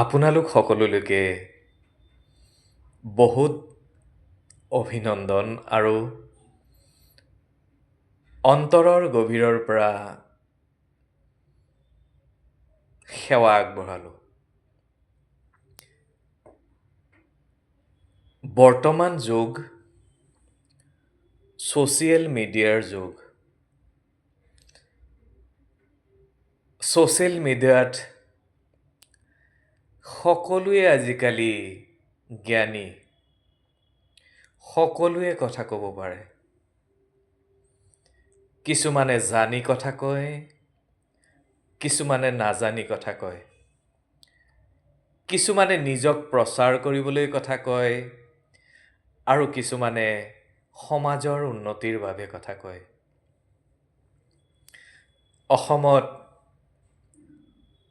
আপোনালোক সকলোলৈকে বহুত অভিনন্দন আৰু অন্তৰৰ গভীৰৰ পৰা সেৱা আগবঢ়ালোঁ। বৰ্তমান যুগ ছ'চিয়েল মিডিয়াৰ যুগ। ছ'চিয়েল মিডিয়াত সকলোৱে আজিকালি জ্ঞানী। সকলোৱে কথা ক'ব পাৰে। কিছুমানে জানি কথা কয় কিছুমানে নাজানি কথা কয়। কিছুমানে নিজক প্ৰচাৰ কৰিবলৈ কথা কয় আৰু কিছুমানে সমাজৰ উন্নতিৰ বাবে কথা কয়। অসমত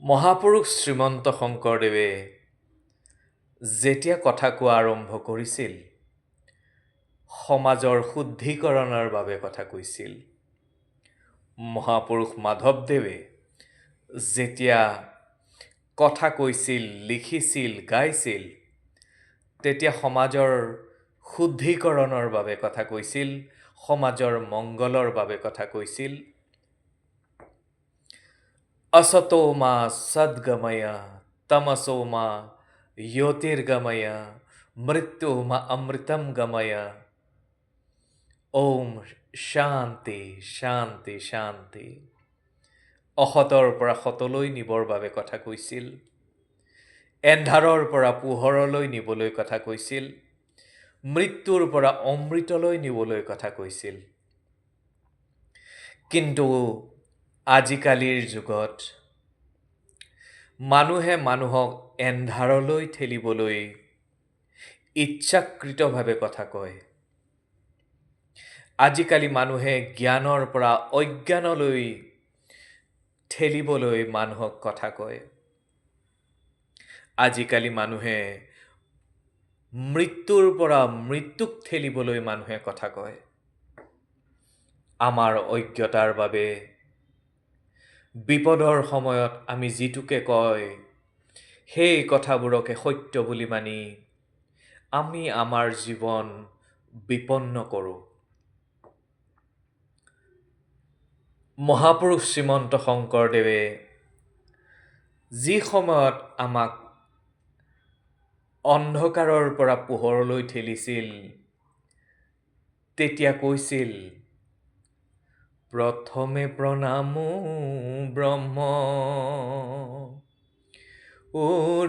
মহাপুৰুষ শ্ৰীমন্ত শংকৰদেৱে যেতিয়া কথা কোৱা আৰম্ভ কৰিছিল সমাজৰ শুদ্ধিকৰণৰ বাবে কথা কৈছিল। মহাপুৰুষ মাধৱদেৱে যেতিয়া কথা কৈছিল লিখিছিল গাইছিল তেতিয়া সমাজৰ শুদ্ধিকৰণৰ বাবে কথা কৈছিল সমাজৰ মংগলৰ বাবে কথা কৈছিল అసతోమా సద్గమయ తమసోమా జ్యోతిర్గమయ మృత్యుమ అమృతం గమయ ఓం শান্তি শান্তি শান্তি অসতৰ পৰা সতলৈ নিবৰ বাবে কথা কৈছিল। এন্ধাৰৰ পৰা পোহৰলৈ নিবলৈ কথা কৈছিল। মৃত্যুৰ পৰা অমৃতলৈ নিবলৈ কথা কৈছিল। কিন্তু আজিকালিৰ যুগত মানুহে মানুহক এন্ধাৰলৈ ঠেলিবলৈ ইচ্ছাকৃতভাৱে কথা কয়। আজিকালি মানুহে জ্ঞানৰ পৰা অজ্ঞানলৈ ঠেলিবলৈ মানুহক কথা কয়। আজিকালি মানুহে মৃত্যুৰ পৰা মৃত্যুক ঠেলিবলৈ মানুহে কথা কয়। আমাৰ অজ্ঞতাৰ বাবে বিপদৰ সময়ত আমি যিটোকে কয় সেই কথাবোৰকে সত্য বুলি মানি আমি আমাৰ জীৱন বিপন্ন কৰোঁ। মহাপুৰুষ শ্ৰীমন্ত শংকৰদেৱে যি সময়ত আমাক অন্ধকাৰৰ পৰা পোহৰলৈ ঠেলিছিল তেতিয়া কৈছিল প্ৰথমে প্ৰণামো ব্ৰহ্ম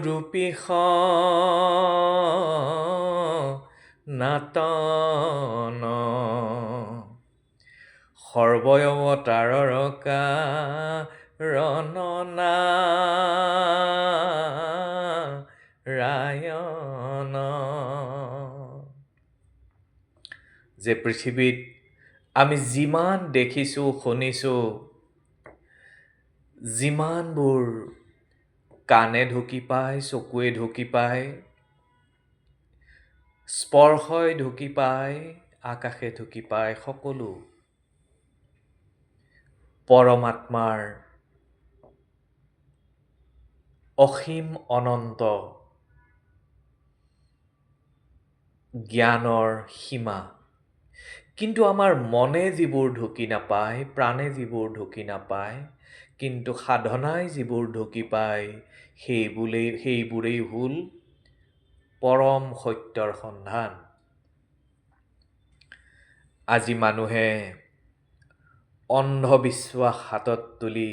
ৰূপী নাতন। সৰ্বয়ৱতাৰৰ কাৰণনা যে পৃথিৱীত আমি যিমান দেখিছোঁ শুনিছোঁ যিমানবোৰ কাণে ঢুকি পায় চকুৱে ঢুকি পায় স্পৰ্শই ঢুকি পায় আকাশে ঢুকি পায় সকলো পৰমাত্মাৰ অসীম অনন্ত জ্ঞানৰ সীমা। কিন্তু আমাৰ মনে যিবোৰ ঢুকি নাপায় প্ৰাণে যিবোৰ ঢুকি নাপায় কিন্তু সাধনাই যিবোৰ ঢুকি পায় সেইবোৰেই সেইবোৰেই হ'ল পৰম সত্যৰ সন্ধান। আজি মানুহে অন্ধবিশ্বাস হাতত তুলি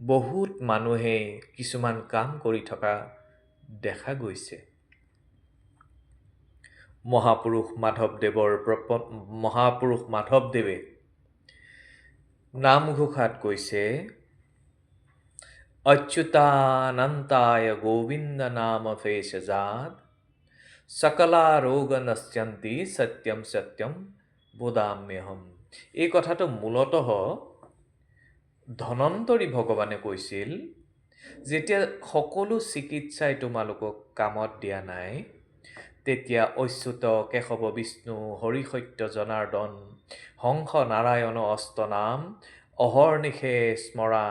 বহুত মানুহে কিছুমান কাম কৰি থকা দেখা গৈছে। মহাপুৰুষ মাধৱদেৱৰ প্ৰপ মহাপুৰুষ মাধৱদেৱে নামঘোষাত কৈছে অচ্যুতানন্তায় গোবিন্দ নাম ফেষজাত সকলা ৰোগ নশ্যন্তি সত্যম সত্যম বোধাম্যহম। এই কথাটো মূলতঃ ধনন্তৰী ভগৱানে কৈছিল যেতিয়া সকলো চিকিৎসাই তোমালোকক কামত দিয়া নাই তেতিয়া অচ্যুত কেশৱ বিষ্ণু হৰিসত্য জনাৰ্দন হংস নাৰায়ণ অস্তনাম অহৰ্নিশে স্মৰা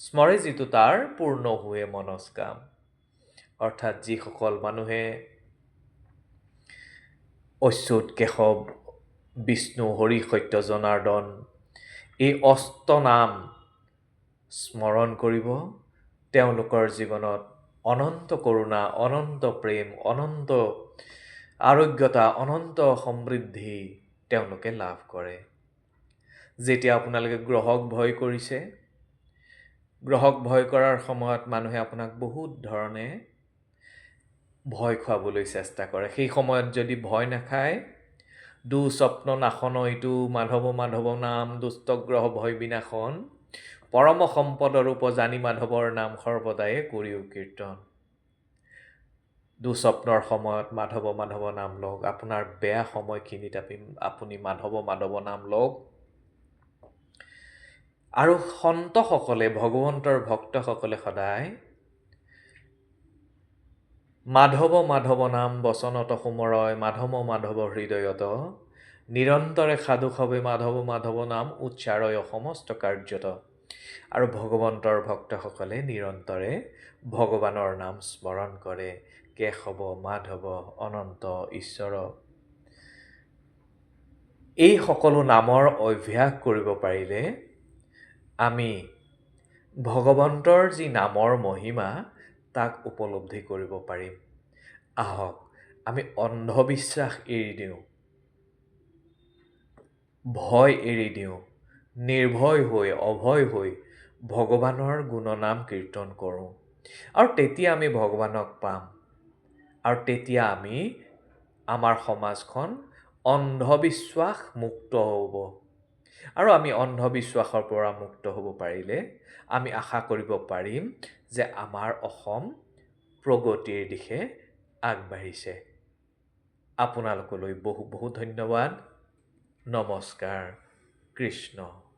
স্মৰে যিটো তাৰ পূৰ্ণ হোৱে মনস্কাম। অৰ্থাৎ যিসকল মানুহে অচ্যুত কেশৱ বিষ্ণু হৰি সত্য জনাৰ্দন এই অষ্ট নাম স্মৰণ কৰিব তেওঁলোকৰ জীৱনত অনন্ত কৰোণা অনন্ত প্ৰেম অনন্ত আৰোগ্যতা অনন্ত সমৃদ্ধি তেওঁলোকে লাভ কৰে। যেতিয়া আপোনালোকে গ্ৰহক ভয় কৰিছে গ্ৰহক ভয় কৰাৰ সময়ত মানুহে আপোনাক বহুত ধৰণে ভয় খুৱাবলৈ চেষ্টা কৰে। সেই সময়ত যদি ভয় নাখায় দুস্বপ্ন নাশন ইটো মাধৱ মাধৱ নাম দুষ্টগ্ৰহ ভয় বিনাশন পৰম সম্পদৰ উপজানি মাধৱৰ নাম সৰ্বদায়ে কৰিও কীৰ্তন। দুস্বপ্নৰ সময়ত মাধৱ মাধৱ নাম লওক আপোনাৰ বেয়া সময়খিনিত আপি আপুনি মাধৱ মাধৱ নাম লওক। আৰু সন্তসকলে ভগৱন্তৰ ভক্তসকলে সদায় মাধৱ মাধৱ নাম বচনত সুমৰয় মাধৱ মাধৱ হৃদয়ত নিৰন্তৰে সাধু সবে মাধৱ মাধৱ নাম উচ্চাৰয় সমস্ত কাৰ্যত। আৰু ভগৱন্তৰ ভক্তসকলে নিৰন্তৰে ভগৱানৰ নাম স্মৰণ কৰে কেশৱ মাধৱ অনন্ত ঈশ্বৰ। এই সকলো নামৰ অভ্যাস কৰিব পাৰিলে আমি ভগৱন্তৰ যি নামৰ মহিমা তাক উপলব্ধি কৰিব পাৰিম। আহক আমি অন্ধবিশ্বাস এৰি দিওঁ ভয় এৰি দিওঁ। নিৰ্ভয় হৈ অভয় হৈ ভগৱানৰ গুণনাম কীৰ্তন কৰোঁ। আৰু তেতিয়া আমি ভগৱানক পাম। আৰু তেতিয়া আমি আমাৰ সমাজখন অন্ধবিশ্বাস মুক্ত হ'ব। আৰু আমি অন্ধবিশ্বাসৰ পৰা মুক্ত হ'ব পাৰিলে আমি আশা কৰিব পাৰিম যে আমাৰ অসম প্ৰগতিৰ দিশে আগবাঢ়িছে। আপোনালোকলৈ বহু বহু ধন্যবাদ। নমস্কাৰ। কৃষ্ণ।